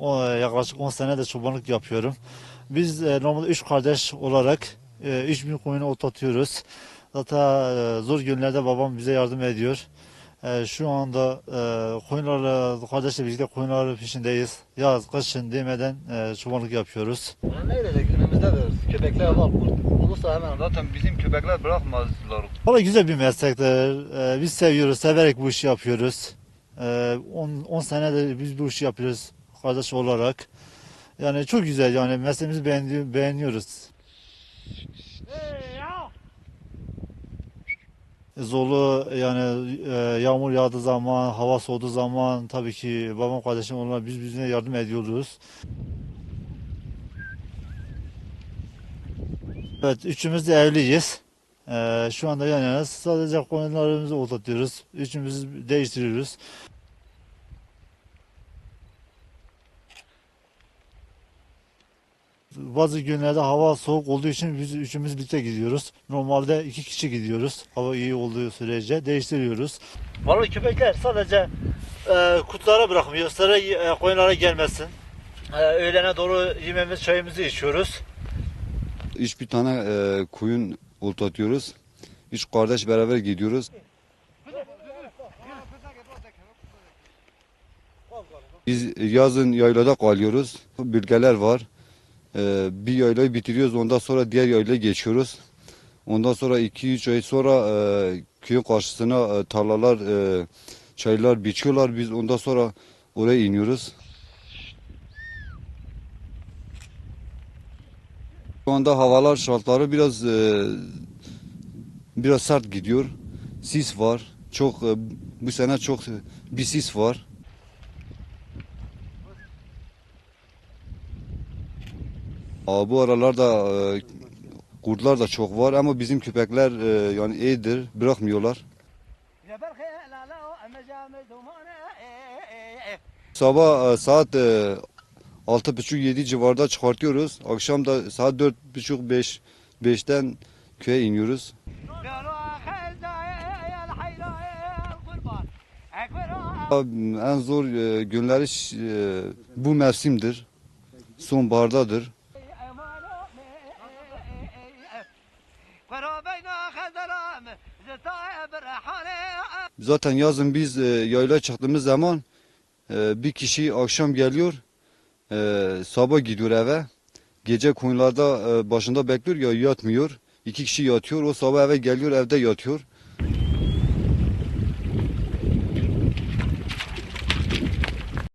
O, yaklaşık 10 senedir çobanlık yapıyorum. Biz e, normalde 3 kardeş olarak e, 3000 koyunu otlatıyoruz. Zaten e, zor günlerde babam bize yardım ediyor. E, şu anda e, koyunlarla, kardeşle birlikte koyunların peşindeyiz. Yaz, kışın demeden e, çobanlık yapıyoruz. Ne edecek önümüzdedir. Köpekler var. Olursa hemen zaten bizim köpekler bırakmazlar. Valla güzel bir meslektir. E, biz seviyoruz, severek bu işi yapıyoruz. 10 senedir biz bu işi yapıyoruz kardeş olarak. Yani çok güzel yani mesleğimizi beğendi- beğeniyoruz. Zorlu yani e, yağmur yağdığı zaman, hava soğuduğu zaman tabii ki babam kardeşim onlar biz birbirine yardım ediyoruz. Evet üçümüz de evliyiz. E, şu anda yan yana sadece konularımızı otlatıyoruz. Üçümüz değiştiriyoruz. Bazı günlerde hava soğuk olduğu için biz üçümüz birlikte gidiyoruz. Normalde iki kişi gidiyoruz. Hava iyi olduğu sürece değiştiriyoruz. Vallahi köpekler sadece e, kutulara bırakmıyor. Sıra e, koyunlara gelmesin. E, öğlene doğru yemeğimiz çayımızı içiyoruz. Üç bir tane e, koyun oltatıyoruz. Üç kardeş beraber gidiyoruz. Biz yazın yaylada kalıyoruz. Bölgeler var. E, bir yaylayı bitiriyoruz. Ondan sonra diğer yaylaya geçiyoruz. Ondan sonra iki üç ay sonra e, köyün karşısına e, tarlalar, e, çaylar biçiyorlar. Biz ondan sonra oraya iniyoruz. Şu anda havalar şartları biraz e, biraz sert gidiyor. Sis var. Çok e, bu sene çok bir sis var. Aa, bu aralarda e, kurtlar da çok var ama bizim köpekler e, yani iyidir, bırakmıyorlar. Sabah e, saat e, altı buçuk yedi civarda çıkartıyoruz. Akşam da saat dört buçuk beş beşten köye iniyoruz. En zor e, günleri e, bu mevsimdir. Sonbahardadır. Zaten yazın biz e, yayla çıktığımız zaman e, bir kişi akşam geliyor, e, sabah gidiyor eve. Gece koyunlarda başında bekliyor ya yatmıyor. İki kişi yatıyor, o sabah eve geliyor evde yatıyor.